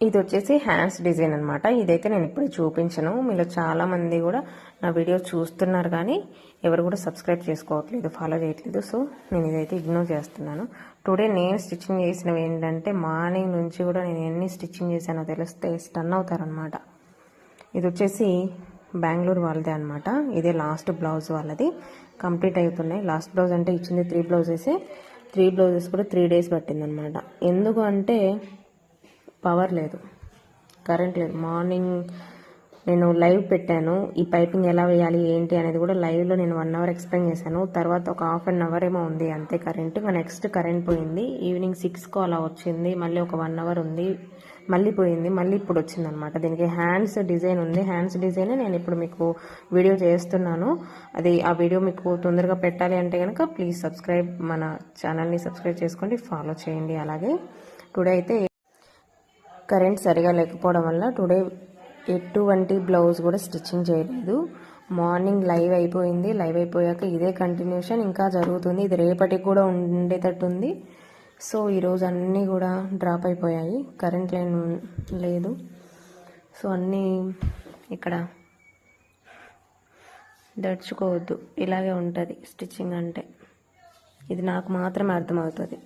ఇది వచ్చేసి hands design అనమాట ఇదైతే నేను ఇప్పుడు చూపించను. మీలో చాలామంది కూడా నా వీడియో చూస్తున్నారు కానీ ఎవరు కూడా సబ్స్క్రైబ్ చేసుకోవట్లేదు ఫాలో చేయట్లేదు. సో నేను ఇదైతే ఇగ్నోర్ చేస్తున్నాను. టుడే నేను స్టిచ్చింగ్ చేసినవి ఏంటంటే మార్నింగ్ నుంచి కూడా నేను ఎన్ని స్టిచ్చింగ్ చేశానో తెలిస్తే స్టన్ అవుతారనమాట ఇది వచ్చేసి బెంగళూరు వాళ్ళదే అనమాట ఇదే లాస్ట్ బ్లౌజ్ వాళ్ళది. కంప్లీట్ అవుతున్నాయి. లాస్ట్ బ్లౌజ్ అంటే ఇచ్చింది త్రీ బ్లౌజెస్ త్రీ బ్లౌజెస్ కూడా త్రీ డేస్ పట్టిందనమాట ఎందుకు అంటే పవర్ లేదు. కరెంట్ లేదు. మార్నింగ్ నేను లైవ్ పెట్టాను. ఈ పైపింగ్ ఎలా వేయాలి ఏంటి అనేది కూడా లైవ్లో నేను వన్ అవర్ ఎక్స్ప్లెయిన్ చేశాను. తర్వాత ఒక హాఫ్ అన్ అవర్ ఏమో ఉంది అంతే కరెంట్. నెక్స్ట్ కరెంట్ పోయింది. ఈవినింగ్ సిక్స్కో అలా వచ్చింది. మళ్ళీ ఒక వన్ అవర్ ఉంది. మళ్ళీ పోయింది. మళ్ళీ ఇప్పుడు వచ్చింది అనమాట దీనికి హ్యాండ్స్ డిజైన్ ఉంది. హ్యాండ్స్ డిజైన్ నేను ఇప్పుడు మీకు వీడియో చేస్తున్నాను. అది ఆ వీడియో మీకు తొందరగా పెట్టాలి అంటే కనుక ప్లీజ్ సబ్స్క్రైబ్ మన ఛానల్ని సబ్స్క్రైబ్ చేసుకోండి. ఫాలో చేయండి. అలాగే టుడే అయితే కరెంట్ సరిగా లేకపోవడం వల్ల టుడే ఎటువంటి బ్లౌజ్ కూడా స్టిచ్చింగ్ చేయలేదు. మార్నింగ్ లైవ్ అయిపోయింది. లైవ్ అయిపోయాక ఇదే కంటిన్యూషన్ ఇంకా జరుగుతుంది. ఇది రేపటికి కూడా ఉండేటట్టుంది. సో ఈరోజు అన్నీ కూడా డ్రాప్ అయిపోయాయి. కరెంట్ లైన్ లేదు. సో అన్నీ ఇక్కడ దడుచుకోవద్దు. ఇలాగే ఉంటుంది. స్టిచ్చింగ్ అంటే. ఇది నాకు మాత్రమే అర్థమవుతుంది.